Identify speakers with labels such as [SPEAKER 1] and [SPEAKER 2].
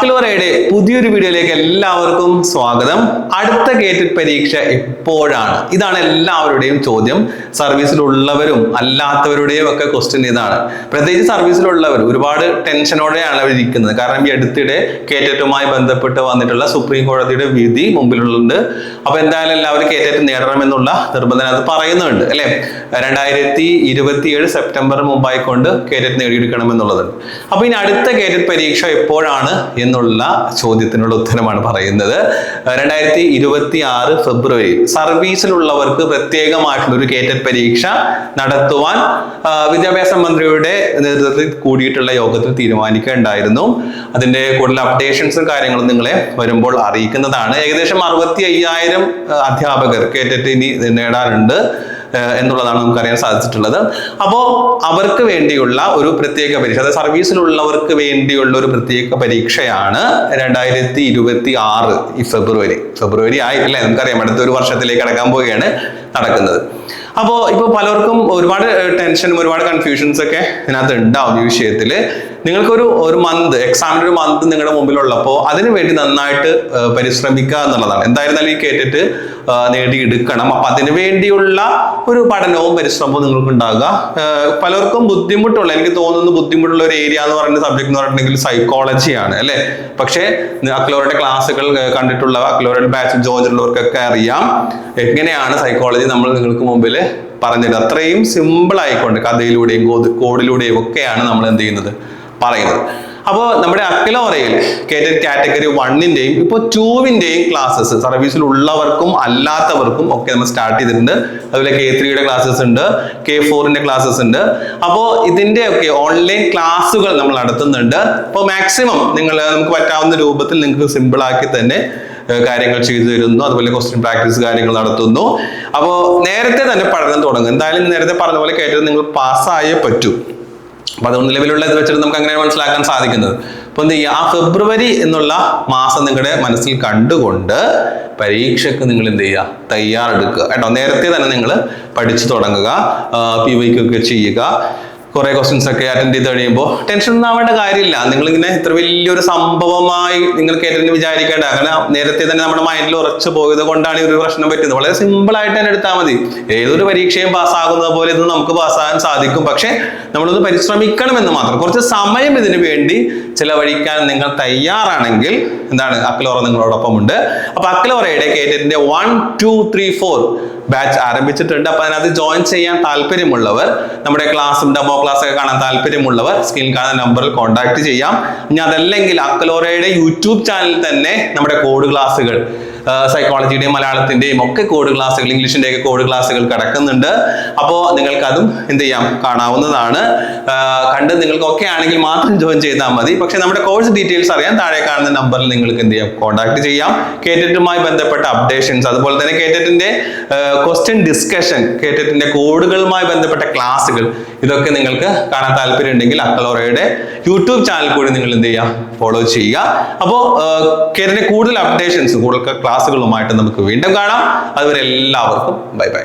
[SPEAKER 1] അക്ലോറയുടെ പുതിയൊരു വീഡിയോയിലേക്ക് എല്ലാവർക്കും സ്വാഗതം. അടുത്ത ഗേറ്റഡ് പരീക്ഷ എപ്പോഴാണ്? ഇതാണ് എല്ലാവരുടെയും ചോദ്യം. സർവീസിലുള്ളവരും അല്ലാത്തവരുടെയും ഒക്കെ ക്വസ്റ്റ്യൻ ഇതാണ്. പ്രത്യേകിച്ച് സർവീസിലുള്ളവർ ഒരുപാട് ടെൻഷനോടെയാണ് അവർ ഇരിക്കുന്നത്. കാരണം ഈ അടുത്തിടെ കേറ്ററ്റുമായി ബന്ധപ്പെട്ട് വന്നിട്ടുള്ള സുപ്രീം കോടതിയുടെ വിധി മുമ്പിലുണ്ട്. അപ്പൊ എന്തായാലും എല്ലാവരും കേറ്ററ്റ് നേടണമെന്നുള്ള നിർബന്ധന അത് പറയുന്നുണ്ട് അല്ലെ? രണ്ടായിരത്തി ഇരുപത്തിയേഴ് സെപ്റ്റംബർ മുമ്പായിക്കൊണ്ട് കേറ്ററ്റ് നേടിയെടുക്കണം എന്നുള്ളത് അപ്പൊ ഇനി അടുത്ത കേറ്ററ്റ് പരീക്ഷ എപ്പോഴാണ് എന്നുള്ള ചോദ്യത്തിനുള്ള ഉത്തരമാണ് പറയുന്നത്. രണ്ടായിരത്തി ഇരുപത്തി ആറ് ഫെബ്രുവരി സർവീസിലുള്ളവർക്ക് പ്രത്യേകമായിട്ടുള്ള ഒരു കേറ്റൽ പരീക്ഷ നടത്തുവാൻ വിദ്യാഭ്യാസ മന്ത്രിയുടെ നേതൃത്വത്തിൽ കൂടിയിട്ടുള്ള യോഗത്തിൽ തീരുമാനിക്കുകയുണ്ടായിരുന്നു. അതിന്റെ കൂടുതൽ അപ്ഡേഷൻസും കാര്യങ്ങളും നിങ്ങളെ വരുമ്പോൾ അറിയിക്കുന്നതാണ്. ഏകദേശം അറുപത്തി അയ്യായിരം അധ്യാപകർ കേറ്ററ്റ് ഇനി നേടാനുണ്ട് ഏഹ് എന്നുള്ളതാണ് നമുക്ക് അറിയാൻ സാധിച്ചിട്ടുള്ളത്. അപ്പോൾ അവർക്ക് വേണ്ടിയുള്ള ഒരു പ്രത്യേക പരീക്ഷ അതായത് സർവീസിലുള്ളവർക്ക് വേണ്ടിയുള്ള ഒരു പ്രത്യേക പരീക്ഷയാണ് രണ്ടായിരത്തി ഇരുപത്തി ആറ് ഈ ഫെബ്രുവരി. ഫെബ്രുവരി ആയി അല്ലേ നമുക്കറിയാം. അടുത്ത ഒരു വർഷത്തിലേക്ക് കടക്കാൻ പോവുകയാണ് നടക്കുന്നത്. അപ്പോൾ ഇപ്പോൾ പലർക്കും ഒരുപാട് ടെൻഷനും ഒരുപാട് കൺഫ്യൂഷൻസ് ഒക്കെ ഇതിനകത്ത് ഉണ്ടാവും ഈ വിഷയത്തിൽ നിങ്ങൾക്കൊരു ഒരു മന്ത് എക്സാമിന് ഒരു മന്ത് നിങ്ങളുടെ മുമ്പിലുള്ളപ്പോൾ അതിനു വേണ്ടി നന്നായിട്ട് പരിശ്രമിക്കുക എന്നുള്ളതാണ്. എന്തായിരുന്നാലും ഈ കേട്ടിട്ട് നേടിയെടുക്കണം അപ്പൊ അതിനു വേണ്ടിയുള്ള ഒരു പഠനവും പരിശ്രമവും നിങ്ങൾക്ക് ഉണ്ടാകുക പലർക്കും ബുദ്ധിമുട്ടുള്ള എനിക്ക് തോന്നുന്നു ബുദ്ധിമുട്ടുള്ള ഒരു ഏരിയ എന്ന് പറയുന്ന സബ്ജക്ട് എന്ന് പറഞ്ഞിട്ടുണ്ടെങ്കിൽ സൈക്കോളജിയാണ് അല്ലെ? പക്ഷേ അക്ലോറുടെ ക്ലാസ്സുകൾ കണ്ടിട്ടുള്ള അക്ലോറുടെ ബാച്ച് ജോയിൻ അറിയാം എങ്ങനെയാണ് സൈക്കോളജി നമ്മൾ നിങ്ങൾക്ക് മുമ്പിൽ പറഞ്ഞത് അത്രയും സിമ്പിൾ ആയിക്കൊണ്ട് കഥയിലൂടെയും കോഡ്- കോഡിലൂടെയും ഒക്കെയാണ് നമ്മൾ എന്ത് ചെയ്യുന്നത്? പറയുന്നത്. അപ്പോൾ നമ്മുടെ അക്കലോറയിൽ കേറ്റഡ് കാറ്റഗറി വണ്ണിന്റെയും ഇപ്പോൾ ടൂവിന്റെയും ക്ലാസ്സസ് സർവീസിൽ ഉള്ളവർക്കും അല്ലാത്തവർക്കും ഒക്കെ നമ്മൾ സ്റ്റാർട്ട് ചെയ്തിട്ടുണ്ട്. അതുപോലെ കെ ത്രീയുടെ ക്ലാസ്സസ് ഉണ്ട് കെ ഫോറിന്റെ ക്ലാസ്സസ് ഉണ്ട്. അപ്പോൾ ഇതിന്റെ ഒക്കെ ഓൺലൈൻ ക്ലാസ്സുകൾ നമ്മൾ നടത്തുന്നുണ്ട്. അപ്പോൾ മാക്സിമം നിങ്ങൾ നമുക്ക് പറ്റാവുന്ന രൂപത്തിൽ നിങ്ങൾക്ക് സിമ്പിളാക്കി തന്നെ കാര്യങ്ങൾ ചെയ്തു തരുന്നു. അതുപോലെ ക്വസ്റ്റ്യൻ പ്രാക്ടീസ് കാര്യങ്ങൾ നടത്തുന്നു. അപ്പോൾ നേരത്തെ തന്നെ പഠനം തുടങ്ങും എന്തായാലും നേരത്തെ പറഞ്ഞ പോലെ കേട്ടത് നിങ്ങൾ പാസ്സായേ പറ്റൂ. അപ്പൊ അതുകൊണ്ട് നിലവിലുള്ള ഇത് വെച്ചിട്ട് നമുക്ക് അങ്ങനെ മനസ്സിലാക്കാൻ സാധിക്കുന്നത്? അപ്പൊ എന്ത് ചെയ്യുക? ആ ഫെബ്രുവരി എന്നുള്ള മാസം നിങ്ങളുടെ മനസ്സിൽ കണ്ടുകൊണ്ട് പരീക്ഷയ്ക്ക് നിങ്ങൾ എന്ത് ചെയ്യുക? തയ്യാറെടുക്കുക. കേട്ടോ? നേരത്തെ തന്നെ നിങ്ങൾ പഠിച്ചു തുടങ്ങുക. പി വൈക്കൊക്കെ ചെയ്യുക. കുറെ ക്വസ്റ്റ്യൻസ് ഒക്കെ അറ്റൻഡ് ചെയ്ത് കഴിയുമ്പോൾ ടെൻഷൻ ഒന്നും ആവേണ്ട കാര്യമില്ല. നിങ്ങൾ ഇങ്ങനെ ഇത്ര വലിയൊരു സംഭവമായി നിങ്ങൾ കേട്ടിട്ട് വിചാരിക്കേണ്ട. അങ്ങനെ നേരത്തെ തന്നെ നമ്മുടെ മൈൻഡിൽ ഉറച്ചു പോയത് കൊണ്ടാണ് ഈ ഒരു പ്രശ്നം പറ്റുന്നത് വളരെ സിമ്പിൾ ആയിട്ട് തന്നെ എടുത്താൽ മതി. ഏതൊരു പരീക്ഷയും പാസ്സാകുന്നത് പോലെ ഇത് നമുക്ക് പാസ്സാകാൻ സാധിക്കും. പക്ഷെ നമ്മളൊന്ന് പരിശ്രമിക്കണം എന്ന് മാത്രം. കുറച്ച് സമയം ഇതിനു വേണ്ടി ചിലവഴിക്കാൻ നിങ്ങൾ തയ്യാറാണെങ്കിൽ എന്താണ്? അക്കലോറ നിങ്ങളോടൊപ്പം ഉണ്ട് അപ്പൊ അക്കലോറയുടെ കേറ്ററ്റിന്റെ one two three four batch ആരംഭിച്ചിട്ടുണ്ട്. അപ്പൊ അതിനകത്ത് ജോയിൻ ചെയ്യാൻ താല്പര്യമുള്ളവർ നമ്മുടെ ക്ലാസ് ഡെമോ ക്ലാസ് ഒക്കെ കാണാൻ താല്പര്യമുള്ളവർ സ്ക്രീൻ കാണുന്ന നമ്പറിൽ കോൺടാക്ട് ചെയ്യാം. ഇനി അതല്ലെങ്കിൽ അക്കലോറയുടെ യൂട്യൂബ് ചാനലിൽ തന്നെ നമ്മുടെ കോഡ് ക്ലാസ്സുകൾ സൈക്കോളജിയുടെയും മലയാളത്തിന്റെയും ഒക്കെ കോഡ് ക്ലാസ്സുകൾ ഇംഗ്ലീഷിന്റെ ഒക്കെ കോഡ് ക്ലാസ്സുകൾ കിടക്കുന്നുണ്ട്. അപ്പോൾ നിങ്ങൾക്ക് അതും എന്ത് ചെയ്യാം? കാണാവുന്നതാണ്. കണ്ട് നിങ്ങൾക്ക് ഒക്കെ ആണെങ്കിൽ മാത്രം ജോയിൻ ചെയ്താൽ മതി. പക്ഷെ നമ്മുടെ കോഴ്സ് ഡീറ്റെയിൽസ് അറിയാൻ താഴെ കാണുന്ന നമ്പറിൽ നിങ്ങൾക്ക് എന്ത് ചെയ്യാം? കോൺടാക്ട് ചെയ്യാം. കേറ്ററ്റുമായി ബന്ധപ്പെട്ട അപ്ഡേഷൻസ് അതുപോലെ തന്നെ കേറ്ററ്റിന്റെ ക്വസ്റ്റ്യൻ ഡിസ്കഷൻ കേറ്ററ്റിന്റെ കോഡുകളുമായി ബന്ധപ്പെട്ട ക്ലാസ്സുകൾ ഇതൊക്കെ നിങ്ങൾക്ക് കാണാൻ താല്പര്യമുണ്ടെങ്കിൽ അക്കലോറയുടെ യൂട്യൂബ് ചാനൽ കൂടി നിങ്ങൾ എന്ത് ചെയ്യുക ഫോളോ ചെയ്യുക. അപ്പോൾ കേരളത്തിലെ കൂടുതൽ അപ്ഡേഷൻസ് കൂടുതൽ ക്ലാസ്സുകളുമായിട്ട് നമുക്ക് വീണ്ടും കാണാം. അതുവരെ എല്ലാവർക്കും ബൈ ബൈ.